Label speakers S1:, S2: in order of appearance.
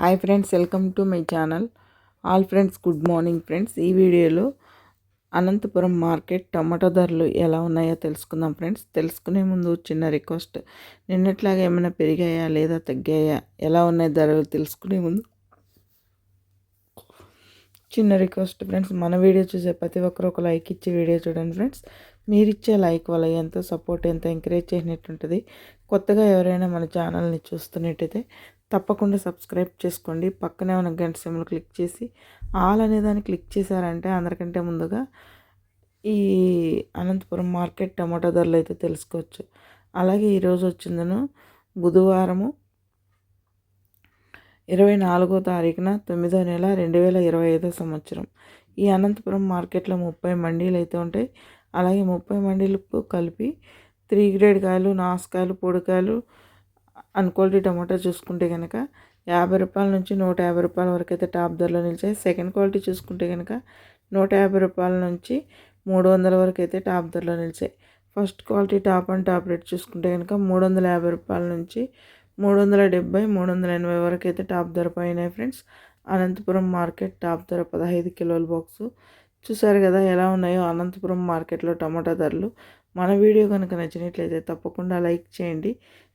S1: Hi friends welcome to my channel. All friends good morning friends. ఈ వీడియోలో Anantapuram market tomato ధరలు ఎలా ఉన్నాయో తెలుసుకుందాం ఫ్రెండ్స్. తెలుసుకునే ముందు చిన్న రిక్వెస్ట్. నిన్నట్లాగా ఏమైనా పెరిగాయా లేదా తగ్గాయా? ఎలా ఉన్నాయి ధరలు తెలుసుకునే ముందు? చిన్న రిక్వెస్ట్ ఫ్రెండ్స్ మన వీడియో చూసే ప్రతి ఒక్కరు ఒక లైక్ ఇచ్చి వీడియో చూడండి ఫ్రెండ్స్. మీరు ఇచ్చే లైక్ వల్ల ఎంతో సపోర్ట్ ఎంతో ఎంకరేజ్ చేసినట్టుంటుంది. కొత్తగా ఎవరైనా మన ఛానల్ని చూస్తున్నట్టయితే తప్పకుండా సబ్స్క్రైబ్ చేసుకోండి. పక్కనే ఉన్న గంట సిమ్లు క్లిక్ చేసి ఆల్ అనే దాన్ని క్లిక్ చేశారంటే అందరికంటే ముందుగా ఈ అనంతపురం మార్కెట్ టమాటో ధరలు అయితే తెలుసుకోవచ్చు. అలాగే ఈరోజు వచ్చిందను బుధవారము ఇరవై నాలుగో తారీఖున తొమ్మిదో నెల రెండు వేల ఇరవై ఐదో సంవత్సరం. ఈ అనంతపురం మార్కెట్లో ముప్పై మండీలు అయితే ఉంటాయి. అలాగే ముప్పై మండీలకు కలిపి త్రీ గ్రేడ్ కాయలు నాసుకాయలు పొడికాయలు అన్క్వాలిటీ టమాటా చూసుకుంటే కనుక యాభై రూపాయల నుంచి నూట యాభై రూపాయల వరకు అయితే టాప్ ధరలో నిలిచాయి. సెకండ్ క్వాలిటీ చూసుకుంటే కనుక నూట యాభై రూపాయల నుంచి మూడు వందల వరకు అయితే టాప్ ధరలో నిలిచాయి. First quality top and top rate చూసుకుంటే కనుక మూడు వందల యాభై రూపాయల నుంచి మూడు వందల డెబ్బై మూడు వందల ఎనభై వరకు అయితే టాప్ ధర పోయినాయి ఫ్రెండ్స్. అనంతపురం మార్కెట్ టాప్ ధర పదహైదు కిలోల బాక్సు. చూసారు కదా ఎలా ఉన్నాయో అనంతపురం మార్కెట్లో టమాటా ధరలు. మన వీడియో కనుక నచ్చినట్లయితే తప్పకుండా లైక్ చేయండి.